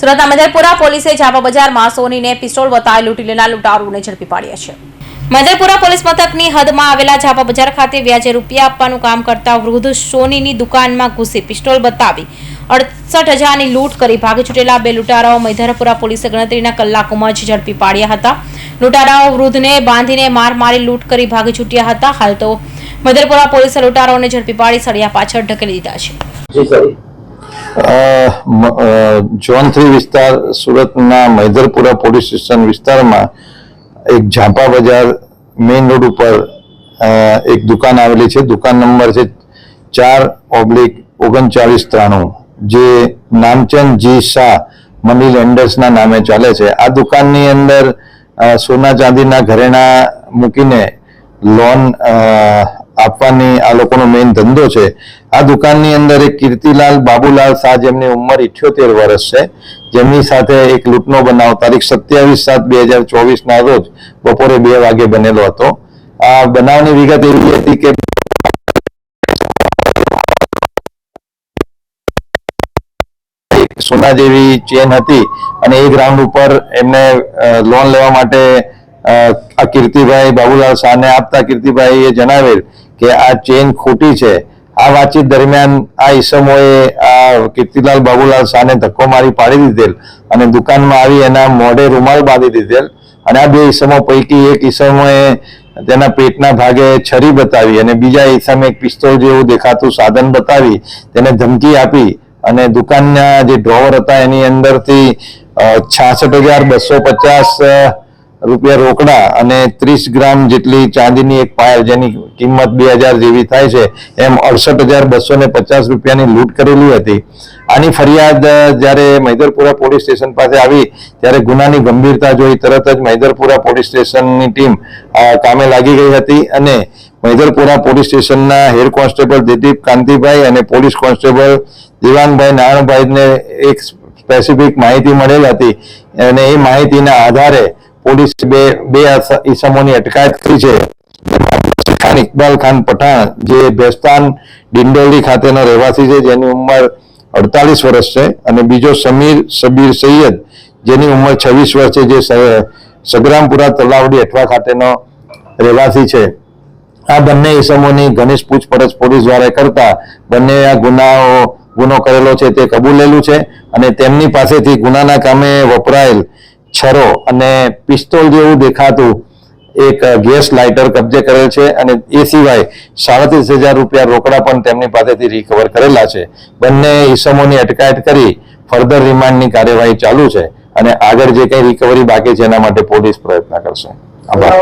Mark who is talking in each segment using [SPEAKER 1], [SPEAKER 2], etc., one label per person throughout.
[SPEAKER 1] સુરતના મધરપુરા પોલીસે ઝાપા બજારમાં સોનીને પિસ્તોલ બતાવી લૂંટી લેનાર લૂંટારૂને ઝડપી પાડ્યા છે. મધરપુરા પોલીસ મથકની હદમાં આવેલા ઝાપા બજાર ખાતે વ્યાજે રૂપિયા આપવાનું કામ કરતા વૃદ્ધ સોનીની દુકાનમાં ઘૂસી પિસ્તોલ બતાવી અડસઠ હજારની લૂંટ કરી ભાગી છૂટેલા બે લૂંટારાઓ મધરપુરા પોલીસે ગણતરીના કલાકોમાં જ ઝડપી પાડ્યા હતા. લૂંટારાઓ વૃદ્ધને બાંધીને માર મારી લૂંટ કરી ભાગી છૂટ્યા હતા. હાલ તો મધરપુરા પોલીસે લૂંટારાઓને ઝડપી પાડી સળિયા પાછળ ઢકેલી દીધા છે.
[SPEAKER 2] ઝોન થ્રી વિસ્તાર સુરતના મૈદરપુરા પોલીસ સ્ટેશન વિસ્તારમાં એક ઝાંપા બજાર મેઇન રોડ ઉપર એક દુકાન આવેલી છે. દુકાન નંબર છે ચાર ઓબ્લિક ઓગણચાળીસ ત્રાણું, જે નામચંદ જી શાહ મની લેન્ડર્સના નામે ચાલે છે. આ દુકાનની અંદર સોના ચાંદીના ઘરેણા મૂકીને લોન આપવાની આ લોકોનો મેઇન ધંધો છે. આ દુકાનની અંદર એક કીર્તિલાલ બાબુલાલ શાહ જેમની ઉંમર ઇઠ્યોતેર વર્ષ છે. જેમની સાથે એક લૂંટનો બનાવ તારીખ સત્યાવીસ સાત બે હજાર ચોવીસના રોજ બપોરે બે વાગે બનેલો હતો. આ બનાવની વિગત એવી હતી કે સોના જેવી ચેન હતી અને એ ગ્રાઉન્ડ ઉપર એમને લોન લેવા માટે આ કીર્તિભાઈ બાબુલાલ શાહને આપતા કીર્તિભાઈ એ જણાવેલ કે આ ચેન ખોટી છે. આ વાતચીત દરમિયાન આ ઈસમોએ આ કીર્તિલાલ બાબુલાલ શાહને ધક્કો મારી પાડી દીધેલ અને દુકાનમાં આવી એના મોઢે રૂમાલ બાંધી દીધેલ અને આ બે ઈસમો પૈકી એક ઈસમોએ તેના પેટના ભાગે છરી બતાવી અને બીજા ઈસમે એક પિસ્તોલ જેવું દેખાતું સાધન બતાવી તેને ધમકી આપી અને દુકાનના જે ડ્રોવર હતા એની અંદરથી છાસઠ હજાર બસો પચાસ રૂપિયા રોકડા અને ત્રીસ ગ્રામ જેટલી ચાંદીની એક પાયલ જેની કિંમત બે હજાર જેવી થાય છે, એમ અડસઠ હજાર બસો ને પચાસ રૂપિયાની લૂંટ કરેલી હતી. આની ફરિયાદ જ્યારે મૈદરપુરા પોલીસ સ્ટેશન પાસે આવી, ત્યારે ગુનાની ગંભીરતા જોઈ તરત જ મૈદરપુરા પોલીસ સ્ટેશનની ટીમ કામે લાગી ગઈ હતી અને મૈદરપુરા પોલીસ સ્ટેશનના હેડ કોન્સ્ટેબલ દિલીપ કાંતિભાઈ અને પોલીસ કોન્સ્ટેબલ દિવાનભાઈ નારાયણભાઈને એક સ્પેસિફિક માહિતી મળેલ હતી અને એ માહિતીના આધારે પોલીસ બે બે ઈસમોની અટકાયત કરી છે. ખાન ઇકબાલ ખાન પઠાણ, જે ભેસ્તાન ડિંડોલી ખાતેનો રહેવાસી છે, જેની ઉંમર અડતાલીસ વર્ષ છે, અને બીજો સમીર, સબીર સૈયદ, જેની ઉંમર છવ્વીસ વર્ષ છે, જે સગરામપુરા તલાવડી અઠવા ખાતેનો રહેવાસી છે. આ બંને ઇસમોની ઘનિષ્ઠ પૂછપરછ પોલીસ દ્વારા કરતા બંને આ ગુનાઓ, ગુનો કરેલો છે, તે કબૂલેલું છે, અને તેમની પાસેથી ગુનાના કામે વપરાયેલ છરો અને પિસ્તોલ જેવું દેખાતું એક ગેસ લાઇટર કબજે કરેલ છે અને એ સિવાય સાડત્રીસ હજાર રૂપિયા રોકડા પણ તેમની પાસેથી રિકવર કરેલા છે. બંને ઈસમોની અટકાયત કરી ફર્ધર રિમાન્ડની કાર્યવાહી ચાલુ છે અને આગળ જે કંઈ રિકવરી બાકી છે એના માટે પોલીસ પ્રયત્ન કરશે. આભાર.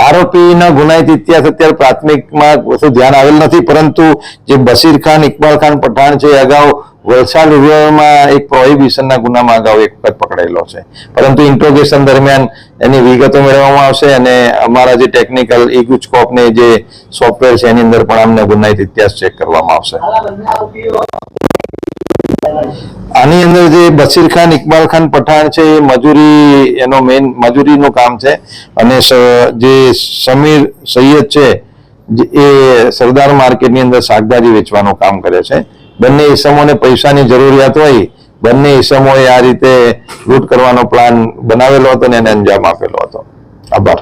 [SPEAKER 3] આરોપીના ગુનાહિત ઇતિહાસ
[SPEAKER 2] અત્યારે પ્રાથમિકમાં કશું ધ્યાન આવેલ નથી પરંતુ જે બશીર ખાન ઇકબાલ ખાન પઠાણ છે અગાઉ વલસાડ રિવરમાં એક પ્રોહિબિશનના ગુનામાં અગાઉ એક વખત પકડાયેલો છે. પરંતુ ઇન્ટ્રોગેશન દરમિયાન એની વિગતો મેળવવામાં આવશે અને અમારા જે ટેકનિકલ ઈ ગુજકોપને જે સોફ્ટવેર છે એની અંદર પણ અમને ગુનાહિત ઇતિહાસ ચેક કરવામાં આવશે. આની અંદર જે બશીર ખાન, ઇકબાલ ખાન પઠાણ છે, એ મજૂરી, એનો મેઇન મજૂરીનું કામ છે. અને જે સમીર સૈયદ છે એ સરદાર માર્કેટની અંદર શાકભાજી વેચવાનું કામ કરે છે. બંને ઈસમોને પૈસાની જરૂરિયાત હોય, બંને ઈસમોએ આ રીતે લૂંટ કરવાનો પ્લાન બનાવેલો હતો અને એને અંજામ આપેલો હતો. આભાર.